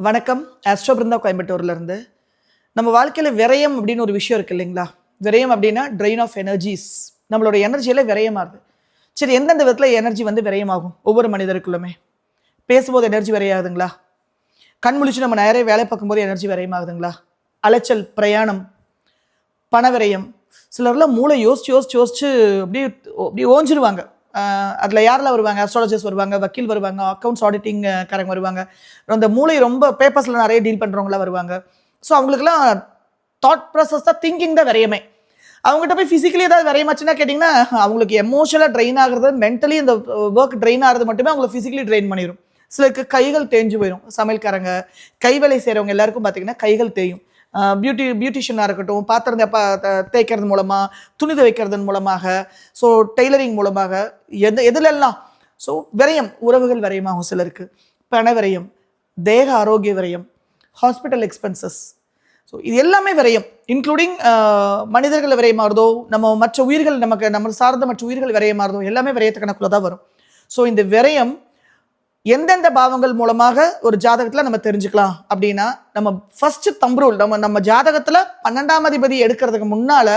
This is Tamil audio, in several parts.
வணக்கம். ஆஸ்ட்ரோ பிருந்தா கோயம்புத்தூர்லேருந்து. நம்ம வாழ்க்கையில் விரயம் அப்படின்னு ஒரு விஷயம் இருக்குது இல்லைங்களா? விரயம் அப்படின்னா ட்ரெயின் ஆஃப் எனர்ஜிஸ் நம்மளோட எனர்ஜியில் விரயமாகுது. சரி எந்தெந்த விதத்தில் எனர்ஜி வந்து விரயமாகும்? ஒவ்வொரு மனிதருக்குள்ளுமே. பேசும்போது எனர்ஜி விரையாகுதுங்களா கண் முழிச்சு நம்ம நிறைய வேலை பார்க்கும்போது எனர்ஜி விரயமாகுதுங்களா? அலைச்சல் பிரயாணம் பண விரயம். சிலர்லாம் மூளை யோசிச்சு யோசிச்சு யோசிச்சு அப்படியே அப்படியே ஓஞ்சிருவாங்க. அதில் யாரெல்லாம் வருவாங்க? அஸ்ட்ராலஜர்ஸ் வருவாங்க வக்கீல் வருவாங்க அக்கௌண்ட்ஸ் ஆடிட்டிங் காரங்க வருவாங்க. அந்த மூளை ரொம்ப பேப்பர்ஸில் நிறைய டீல் பண்ணுறவங்களாம் வருவாங்க. ஸோ அவங்களுக்குலாம் தாட் ப்ராசஸ் தான் திங்கிங் தான் விரயமே. அவங்ககிட்ட போய் ஃபிசிக்கலி ஏதாவது விரயமாச்சுன்னா கேட்டிங்கன்னா அவங்களுக்கு எமோஷனலாக ட்ரெயின் ஆகுறது மென்டலி இந்த ஒர்க் ட்ரெயின் ஆகிறது மட்டுமே அவங்களை ஃபிசிக்கலி ட்ரெயின் பண்ணிடும் சிலருக்கு கைகள் தேஞ்சு போயிடும் சமையல்காரங்க கைவேலை செய்கிறவங்க எல்லாருக்கும் பார்த்தீங்கன்னா கைகள் தேயும். பியூட்டி பியூட்டிஷியனாக இருக்கட்டும் பாத்திரம் தேய்க்கிறது மூலமாக துணி துவைக்கிறதன் மூலமாக ஸோ டெய்லரிங் மூலமாக எது எதுலெல்லாம்? ஸோ விரயம் உறவுகள் விரயமாகும் சிலருக்கு பண விரயம் தேக ஆரோக்கிய விரயம் ஹாஸ்பிட்டல் எக்ஸ்பென்சஸ் ஸோ இது எல்லாமே விரயம் இன்க்ளூடிங் மனிதர்கள் விரயமாகிறதோ நம்ம மற்ற உயிர்கள் நமக்கு நம்ம சார்ந்த மற்ற உயிர்கள் விரயமாகிறதோ எல்லாமே விரயத்து கணக்குள்ள தான் வரும். ஸோ இந்த விரயம் எந்தெந்த பாவங்கள் மூலமாக ஒரு ஜாதகத்தில் நம்ம தெரிஞ்சுக்கலாம் அப்படின்னா நம்ம ஃபர்ஸ்ட் தம்ரூல் நம்ம நம்ம ஜாதகத்தில் பன்னெண்டாம் அதிபதி எடுக்கிறதுக்கு முன்னால்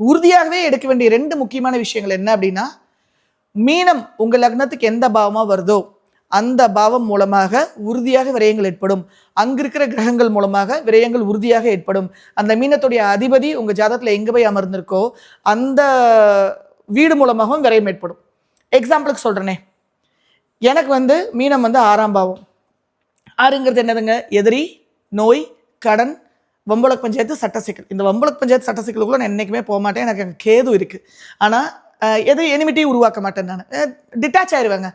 உறுதியாகவே எடுக்க வேண்டிய ரெண்டு முக்கியமான விஷயங்கள் என்ன அப்படின்னா மீனம் உங்கள் லக்னத்துக்கு எந்த பாவமாக வருதோ அந்த பாவம் மூலமாக உறுதியாக விரயங்கள் ஏற்படும். அங்க இருக்கிற கிரகங்கள் மூலமாக விரயங்கள் உறுதியாக ஏற்படும். அந்த மீனத்துடைய அதிபதி உங்கள் ஜாதகத்தில் எங்கே போய் அமர்ந்திருக்கோ அந்த வீடு மூலமாகவும் விரயம் ஏற்படும். எக்ஸாம்பிளுக்கு சொல்கிறேனே எனக்கு வந்து மீனம் வந்து ஆறாம் பாவம். ஆறுங்கிறது என்னதுங்க? எதிரி நோய் கடன் வம்பளக் பஞ்சாயத்து சட்ட சிக்கல். இந்த வம்பளக் பஞ்சாயத்து சட்ட சிக்கலுக்குள்ள நான் என்றைக்குமே போக மாட்டேன். எனக்கு அங்கே கேது இருக்குது ஆனால் எது எனிமிட்டி உருவாக்க மாட்டேன் நான். டிட்டாச் ஆயிடுவேங்க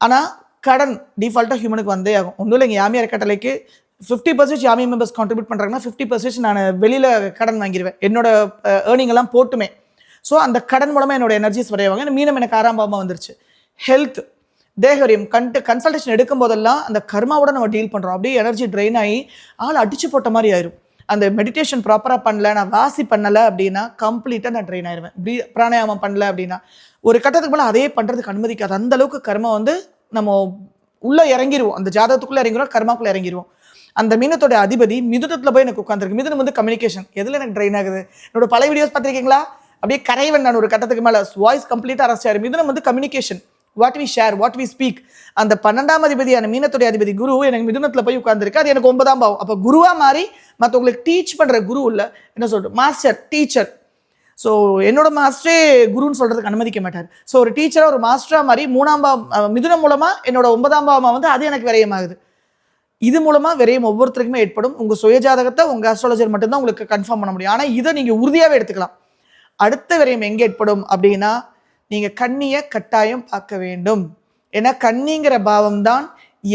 ஆனால் கடன் டிஃபால்ட்டாக ஹியூமனுக்கு வந்தே ஆகும். ஒன்றும் இல்லைங்க. யாமியார் கட்டளைக்கு ஃபிஃப்டி பர்சன்டேஜ் யாமி மெம்பர்ஸ் கான்ட்ரிபியூட் பண்ணுறாங்கன்னா ஃபிஃப்டி பர்சன்டேஜ் நான் வெளியில் கடன் வாங்கிடுவேன் என்னோட ஏர்னிங் எல்லாம் போட்டுமே. ஸோ அந்த கடன் மூலமாக என்னோட எனர்ஜிஸ் வரைவாங்க இந்த மீனம் எனக்கு ஆறாம் பாவமாக வந்துருச்சு. ஹெல்த் தேகரியம் கண்டு கன்சல்டேஷன் எடுக்கும் போதெல்லாம் அந்த கர்மாவோட நம்ம டீல் பண்ணுறோம் அப்படியே எனர்ஜி ட்ரெயின் ஆகி ஆள் அடிச்சு போட்ட மாதிரி ஆயிரும். அந்த மெடிடேஷன் ப்ராப்பராக பண்ணல நான் வாசி பண்ணலை அப்படின்னா கம்ப்ளீட்டாக நான் ட்ரெயின் ஆயிடுவேன் இப்படி பிராணாயாமம் பண்ணல அப்படின்னா ஒரு கட்டத்துக்கு மேலே அதே பண்ணுறதுக்கு அனுமதிக்காது. அந்த அளவுக்கு கர்மா வந்து நம்ம உள்ளே இறங்கிருவோம். அந்த ஜாதகத்துக்குள்ளே இறங்கிடுவோம் கர்மாக்குள்ளே இறங்கிடுவோம் அந்த மீனத்தோட அதிபதி மிதுனத்தில் போய் எனக்கு உட்காந்துருக்கு மிதுனம் வந்து கம்யூனிகேஷன் எதில் எனக்கு ட்ரெயின் ஆகுது? என்னோட பழைய வீடியோஸ் பார்த்துருக்கீங்களா? அப்படியே கரைவன் நான் ஒரு கட்டத்துக்கு மேலே. வாய்ஸ் கம்ப்ளீட்டாக அரெஸ்ட் ஆயிரும் மிதுனம் வந்து communication what we share what we speak அந்த பன்னெண்டாம் அதிபதியான மீனத்துடைய அதிபதி குரு எனக்கு மிதுனத்தில் போய் உட்காந்துருக்கு அது எனக்கு ஒன்பதாம் பாவம். அப்போ குருவாக மாறி மற்றவங்களுக்கு டீச் பண்ணுற குரு இல்லை. என்ன சொல்கிறது மாஸ்டர் டீச்சர் ஸோ என்னோட மாஸ்டரே குருன்னு சொல்கிறதுக்கு அனுமதிக்க மாட்டார். ஸோ ஒரு டீச்சராக ஒரு மாஸ்டராக மாதிரி மூணாம் பாவம் மிதுனம் மூலமாக என்னோட ஒன்பதாம் பாவமாக வந்து அது எனக்கு விரயமாகுது. இது மூலமாக விரயம் ஒவ்வொருத்தருக்குமே ஏற்படும். உங்கள் சுயஜாதகத்தை உங்கள் அஸ்ட்ராலஜர் மட்டும்தான் உங்களுக்கு கன்ஃபார்ம் பண்ண முடியும். ஆனால் இதை நீங்கள் உறுதியாகவே எடுத்துக்கலாம். அடுத்த விரயம் எங்கே ஏற்படும் அப்படின்னா நீங்க கண்ணியை கட்டாயம் பார்க்க வேண்டும். ஏன்னா கண்ணிங்கிற பாவம் தான்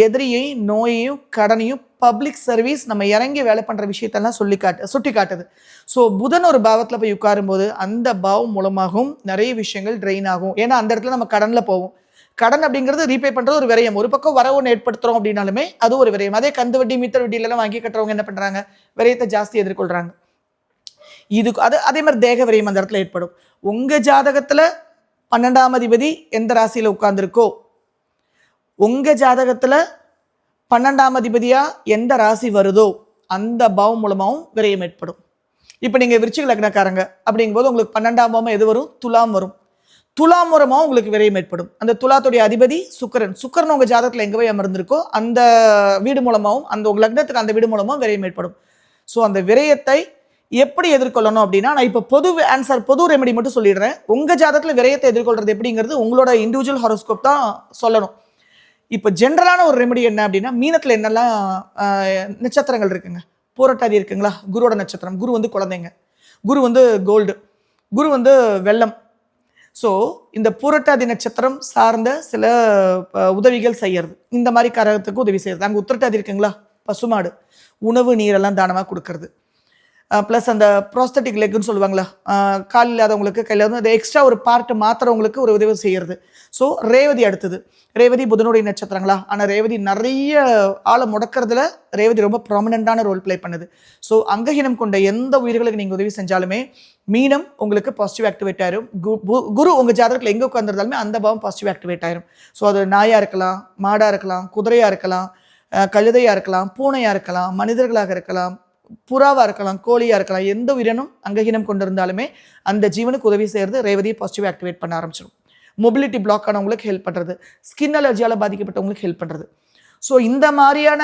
எதிரியை நோயையும் கடனையும் பப்ளிக் சர்வீஸ் நம்ம இறங்கி வேலை பண்ற விஷயத்தெல்லாம் சொல்லி காட்டு சுட்டி காட்டுது. ஸோ புதன் ஒரு பாவத்தில் போய் உட்காரும்போது அந்த பாவம் மூலமாகவும் நிறைய விஷயங்கள் ட்ரெயின் ஆகும். ஏன்னா அந்த இடத்துல நம்ம கடனில் போவோம். கடன் அப்படிங்கிறது ரீபே பண்ணுறது ஒரு விரயம். ஒரு பக்கம் வரவு ஒன்று அப்படின்னாலுமே அது ஒரு விரயம். அதே கந்து வட்டி மீத்த வட்டியிலலாம் வாங்கி கட்டுறவங்க என்ன பண்ணுறாங்க விரயத்தை ஜாஸ்தி எதிர்கொள்கிறாங்க இதுக்கு அது அதே மாதிரி தேக விரயம் அந்த இடத்துல ஏற்படும். உங்கள் ஜாதகத்தில் பன்னெண்டாம் அதிபதி எந்த ராசியில் உட்காந்துருக்கோ உங்கள் ஜாதகத்தில் பன்னெண்டாம் அதிபதியாக எந்த ராசி வருதோ அந்த பாவம் மூலமாகவும் விரயம் ஏற்படும். இப்போ நீங்கள் விருச்சிக லக்னக்காரங்க அப்படிங்கும்போது உங்களுக்கு பன்னெண்டாம் பாவம் எது வரும்? துலாம் வரும். துலாம் மூலமாக உங்களுக்கு விரயம் ஏற்படும். அந்த துலாத்துடைய அதிபதி சுக்கரன். சுக்கரன் உங்கள் ஜாதகத்தில் எங்கே போய் அமர்ந்திருக்கோ அந்த வீடு மூலமாகவும் அந்த உங்கள் லக்னத்துக்கு அந்த வீடு மூலமாகவும் விரயம் ஏற்படும். ஸோ அந்த விரயத்தை எப்படி எதிர்கொள்ளணும் அப்படின்னா நான் இப்போ பொது ஆன்சர் பொது ரெமெடி மட்டும் சொல்லிடுறேன். உங்கள் ஜாதகத்தில் விரயத்தை எதிர்கொள்கிறது எப்படிங்கிறது உங்களோட இண்டிவிஜுவல் ஹாரோஸ்கோப் தான் சொல்லணும். இப்போ ஜென்ரலான ஒரு ரெமெடி என்ன அப்படின்னா மீனத்தில் என்னெல்லாம் நட்சத்திரங்கள் இருக்குங்க. போராட்டாதி இருக்குங்களா? குருவோட நட்சத்திரம். குரு வந்து குழந்தைங்க. குரு வந்து கோல்டு குரு வந்து வெள்ளம். ஸோ இந்த பூரட்டாதி நட்சத்திரம் சார்ந்த சில உதவிகள் செய்யறது. இந்த மாதிரி கரகத்துக்கு உதவி செய்யறது. அங்கே உத்திரட்டாதி இருக்குங்களா? பசுமாடு. உணவு நீரெல்லாம் தானமாக கொடுக்கறது. ப்ளஸ் அந்த ப்ராஸ்தட்டிக் லெக்குன்னு சொல்லுவாங்களா கால் இல்லாதவங்களுக்கு கையில் வந்து அந்த எக்ஸ்ட்ரா ஒரு பார்ட் மாத்துறவங்களுக்கு ஒரு உதவி செய்கிறது ஸோ ரேவதி அடுத்தது. ரேவதி புதனுடைய நட்சத்திரங்களா? ஆனால் ரேவதி நிறைய ஆளை முடக்கிறதுல ரேவதி ரொம்ப ப்ராமினெண்ட்டான ரோல் ப்ளே பண்ணுது. ஸோ அங்கஹீனம் கொண்ட எந்த உயிர்களுக்கு நீங்கள் உதவி செஞ்சாலுமே மீனம் உங்களுக்கு பாசிட்டிவ் ஆக்டிவேட் ஆயிரும். கு- கு- குரு உங்கள் ஜாதகத்தில் எங்கே உட்காந்துருந்தாலுமே அந்த பாவம் பாசிட்டிவ் ஆக்டிவேட் ஆயிரும். ஸோ அது நாயாக இருக்கலாம் மாடாக இருக்கலாம் குதிரையாக இருக்கலாம் கழுதையாக இருக்கலாம் பூனையாக இருக்கலாம் மனிதர்களாக இருக்கலாம் புறாவாக இருக்கலாம் கோழியாக இருக்கலாம் எந்த உயிரினம் அங்ககீனம் கொண்டிருந்தாலுமே அந்த ஜீவனுக்கு உதவி செய்கிறது ரேவதியை பாசிட்டிவ் ஆக்டிவேட் பண்ண ஆரம்பிச்சிடும். மொபிலிட்டி பிளாக் ஆனவங்களுக்கு ஹெல்ப் பண்ணுறது ஸ்கின் அலர்ஜியால் பாதிக்கப்பட்டவங்களுக்கு ஹெல்ப் பண்ணுறது ஸோ இந்த மாதிரியான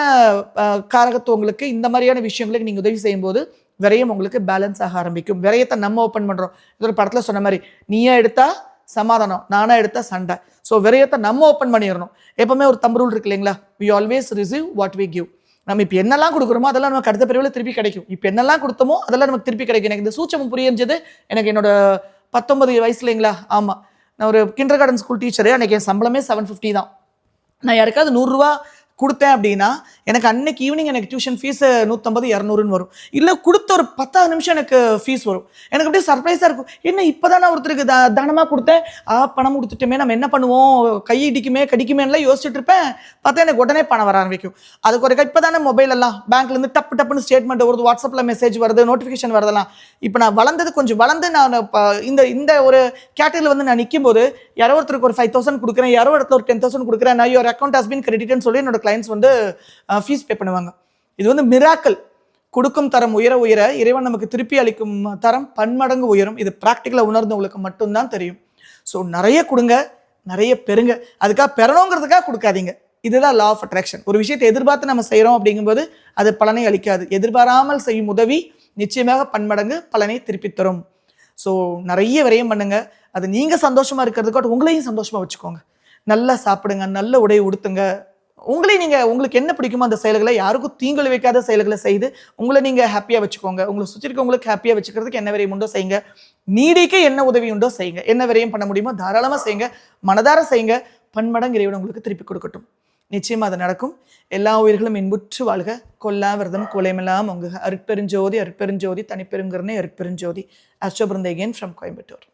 காரகத்துவங்களுக்கு இந்த மாதிரியான விஷயங்களுக்கு நீங்கள் உதவி செய்யும்போது விரயம் உங்களுக்கு பேலன்ஸ் ஆக ஆரம்பிக்கும். விரயத்தை நம்ம ஓப்பன் பண்ணுறோம் இது ஒரு படத்தில் சொன்ன மாதிரி நீயா எடுத்தால் சமாதானம் நானா எடுத்தால் சண்டை. ஸோ விரயத்தை நம்ம ஓப்பன் பண்ணிடணும். எப்பவுமே ஒரு தம்பு ரூல் இருக்கு இல்லைங்களா? We always receive what we give நம்ம இப்போ என்னெல்லாம் கொடுக்குறோமோ அதெல்லாம் நமக்கு அடுத்த பிரிவில் திருப்பி கிடைக்கும். இப்போ என்னெல்லாம் கொடுத்தோமோ அதெல்லாம் நமக்கு திருப்பி கிடைக்கும். எனக்கு இந்த சூச்சம் புரிஞ்சது எனக்கு என்னோட பத்தொன்பது வயசுலைங்களா ஆமாம் நான் ஒரு கிண்டர் கார்டன் ஸ்கூல் டீச்சரு அன்றைக்கி என் சம்பளமே செவன் ஃபிஃப்டி தான். நான் யாருக்காவது நூறுரூவா கொடுத்தேன் அப்படின்னா எனக்கு அன்னைக்கு ஈவினிங் எனக்கு டியூஷன் ஃபீஸ் நூற்றம்பது இரநூறுன்னு வரும். இல்லை கொடுத்த ஒரு பத்தாவது நிமிஷம் எனக்கு ஃபீஸ் வரும். எனக்கு அப்படியே சர்ப்ரைஸாக இருக்கும். என்ன இப்போ தான் நான் ஒருத்தருக்கு த தானமாக கொடுத்தேன்? ஆ பணம் கொடுத்துட்டோமே நம்ம என்ன பண்ணுவோம்? கை இடிக்குமே கடிக்குமேலாம் யோசிச்சுட்டு இருப்பேன். பார்த்தா எனக்கு உடனே பணம் வர ஆரம்பிக்கும். அதுக்கு ஒரு இப்போ தானே மொபைல் எல்லாம் பேங்க்லேருந்து டப்பு டப்புன்னு ஸ்டேட்மெண்ட் வருது வாட்ஸ்அப்பில் மெசேஜ் வருது நோட்டிஃபிகேஷன் வருதெல்லாம். இப்போ நான் வளர்ந்தது கொஞ்சம் வளர்ந்து நான் இந்த இந்த ஒரு கேட்டகரியில் வந்து நான் நிற்கும் போது யாரோ ஒருத்தருக்கு ஒரு ஃபைவ் தௌசண்ட் கொடுக்குறேன் யாரோ இடத்துல ஒரு டென் தௌசண்ட் கொடுக்குறேன் நான் யோர் அக்கௌண்ட் ஹஸ்பின் கிரெடிட்னு சொல்லி என்னோட கிளைண்ட்ஸ் வந்து ஃபீஸ் பே பண்ணுவாங்க. இது வந்து மிராக்கல் கொடுக்கும் தரம் உயர உயர இறைவன் நமக்கு திருப்பி அளிக்கும் தரம் பன்மடங்கு உயரும். இது ப்ராக்டிக்கலாக உணர்ந்தவங்களுக்கு மட்டும்தான் தெரியும். ஸோ நிறைய கொடுங்க நிறைய பெறுங்க. அதுக்காக பெறணுங்கிறதுக்காக கொடுக்காதீங்க. இதுதான் லா ஆஃப் அட்ராக்ஷன் ஒரு விஷயத்தை எதிர்பார்த்து நம்ம செய்கிறோம் அப்படிங்கும்போது அது பலனை அளிக்காது. எதிர்பாராமல் செய்யும் உதவி நிச்சயமாக பன்மடங்கு பலனை திருப்பி தரும். ஸோ நிறைய விரயம் பண்ணுங்க. அது நீங்கள் சந்தோஷமாக இருக்கிறதுக்காட்டு உங்களையும் சந்தோஷமாக வச்சுக்கோங்க. நல்லா சாப்பிடுங்க நல்ல உடை உடுத்துங்க. உங்களே நீங்கள் உங்களுக்கு என்ன பிடிக்குமோ அந்த செயல்களை யாருக்கும் தீங்கு விளைவிக்காத செயல்களை செய்து உங்களை நீங்கள் ஹாப்பியாக வச்சுக்கோங்க. உங்களை சுற்றி இருக்கவங்களுக்கு ஹாப்பியாக வச்சுக்கிறதுக்கு என்ன விரையும் உண்டோ செய்யுங்க. நீடிக்க என்ன உதவி உண்டோ செய்யுங்க. என்ன விரையும் பண்ண முடியுமோ தாராளமாக செய்யுங்க. மனதார செய்யுங்க. பன்மடங்கு இறைவன் உங்களுக்கு திருப்பி கொடுக்கட்டும். நிச்சயமாக அது நடக்கும். எல்லா உயிர்களும் இன்புற்று வாழ்க. கொல்லா விரதம் கொலைமெல்லாம் உங்க அருட்பெருஞ்சோதி அருட்பெருஞ்சோதி தனிப்பெருங்கருணை அருட்பெருஞ்சோதி. அஸ்டோபிருந்தேகன் ஃப்ரம் கோயம்புத்தூர்